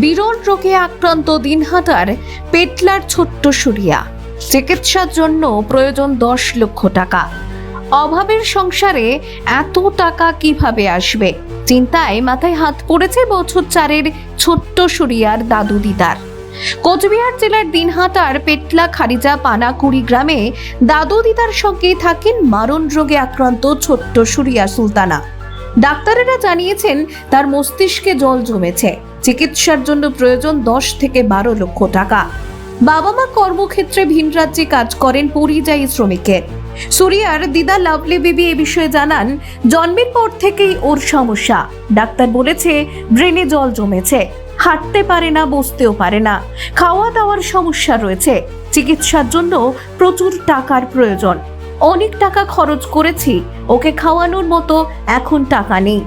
বিরল রোগে আক্রান্ত দিনহাটার পেটলার ছোট্ট সুরিয়া। চিকিৎসার জন্য প্রয়োজন দশ লক্ষ টাকা। অভাবের সংসারে এত টাকা কীভাবে আসবে? চিন্তায় মাথায় হাত পড়েছে বছর চারের ছোট্ট সুরিয়ার দাদু দিদার। কোচবিহার জেলার দিনহাটার পেটলা খারিজা পানাকুড়ি গ্রামে দাদু দিদার সঙ্গে থাকেন মারণ রোগে আক্রান্ত ছোট্ট সুরিয়া সুলতানা। ডাক্তারেরা জানিয়েছেন, তার মস্তিষ্কে জল জমেছে। চিকিৎসার জন্য প্রয়োজন দশ থেকে বারো লক্ষ টাকা। বাবা মা কর্মক্ষেত্রে ভিন রাজ্যে কাজ করেন পরিযায়ী শ্রমিকের। সুরিয়ার দিদা লাভলি বিবি এ বিষয়ে জানান, জন্মের পর থেকেই ওর সমস্যা। ডাক্তার বলেছে ব্রেনে জল জমেছে। হাঁটতে পারে না, বসতেও পারে না। খাওয়া দাওয়ার সমস্যা রয়েছে। চিকিৎসার জন্য প্রচুর টাকার প্রয়োজন। অনেক টাকা খরচ করেছি, ওকে খাওয়ানোর মতো এখন টাকা নেই।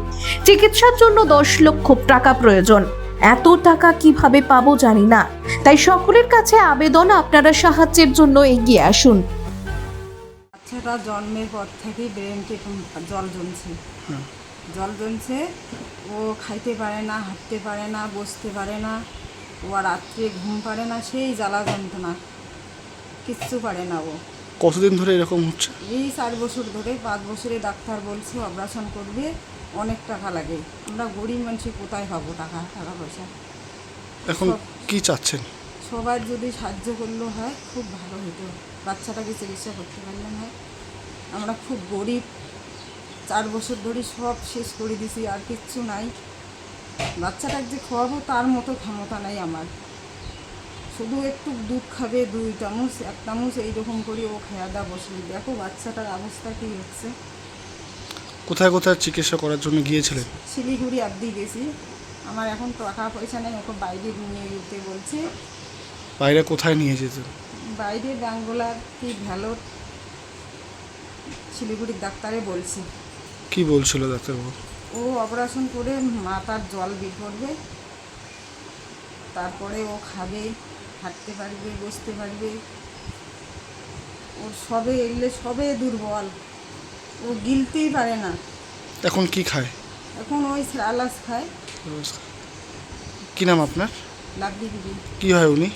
চিকিৎসার জন্য দশ লক্ষ টাকা প্রয়োজন। এত টাকা কীভাবে পাবো জানি না। তাই সকলের কাছে আবেদন আপনারা সাহায্যের জন্য এগিয়ে আসুন। বাচ্চাটা জন্মের পর থেকেই ব্রেনকে জল জমছে। জল জমছে ও খাইতে পারে না হাঁটতে পারে না বসতে পারে না ও আর রাত্রে ঘুম পারে না সেই জ্বালা যন্ত্রণা। কিচ্ছু পারে না ও। কতদিন ধরে এরকম হচ্ছে? এই চার বছর ধরে পাঁচ বছরে ডাক্তার বলছে অপারেশন করবে। অনেক টাকা লাগে। আমরা গরিব মানুষ কোথায় পাবো টাকা টাকা পয়সা? এখন কি চাচ্ছেন? সবার যদি সাহায্য করলে হয় খুব ভালো হতো। বাচ্চাটাকে চিকিৎসা করতে পারলাম হয়। আমরা খুব গরিব। চার বছর ধরে সব শেষ করে দিছি আর কিচ্ছু নাই। বাচ্চাটাকে যে খাওয়াবো তার মতো ক্ষমতা নাই আমার। শুধু একটু দুধ খাবে দুই চামচ এক চামচ এইরকম করে ও খেয়া দা বসবে। দেখো বাচ্চাটার অবস্থা কী হচ্ছে। কোথায় কোথায় চিকিৎসা করার জন্য গিয়েছিলেন? শিলিগুড়ি অবধি গেছি। আমার এখন টাকা পয়সা নেই ওকে বাইরে নিয়ে যেতে বলছে। বাইরে কোথায় নিয়ে যেতেন? বাইরে ব্যাঙ্গোলার কি ভ্যালোর শিলিগুড়ির ডাক্তারে বলছি। কি বলছিল ডাক্তারবাবু? ও অপারেশন করে মাথার জল বের করবে তারপরে ও খাবে হাঁটতে পারবে বসতে পারবে। ও সবে এলে সবে দুর্বল। ও গিলতেই পারে না। এখন কি খায়? এখন ওই স্যালাস খায়। কি নাম আপনার? লাভলি দিদি। কি হয় উনি?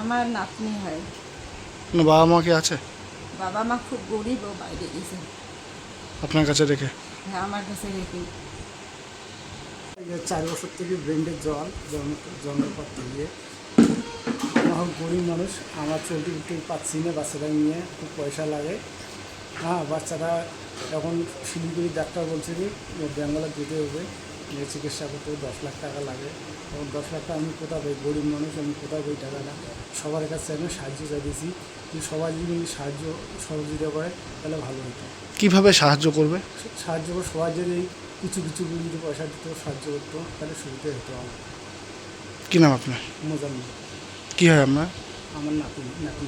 আমার নাতনি হয়। না বাবা মা কি আছে? বাবা মা খুব গরিব ও বাইরে গেছে। আপনার কাছে রেখে? হ্যাঁ আমার কাছে রেখে। চার বছর থেকে ব্রেন্ডের জল জন্ম জন্মের পর থেকে আমার গরিব মানুষ আমার চলতে উঠতে পাচ্ছি না বাচ্চাটা নিয়ে খুব পয়সা লাগে। হ্যাঁ বাচ্চাটা এখন শিলিগুড়ি ডাক্তার বলছে কি বেঙ্গলে যেতে হবে চিকিৎসা করতে দশ লাখ টাকা লাগে। এখন দশ লাখ টাকা আমি কোথায় পাই? গরিব মানুষ আমি কোথায় পাই টাকাটা সবার কাছে আমি সাহায্য চাইতেছি। সবাই যদি সাহায্য সহযোগিতা করে তাহলে ভালো হতো। কীভাবে সাহায্য করবে? সাহায্য করে সবাই যদি কিছু কিছু যদি পয়সা দিত সাহায্য করতো তাহলে সুবিধা হতো আমার। কি নাম আপনার? মজার কী হয় আপনার? আমার নাতি নাতি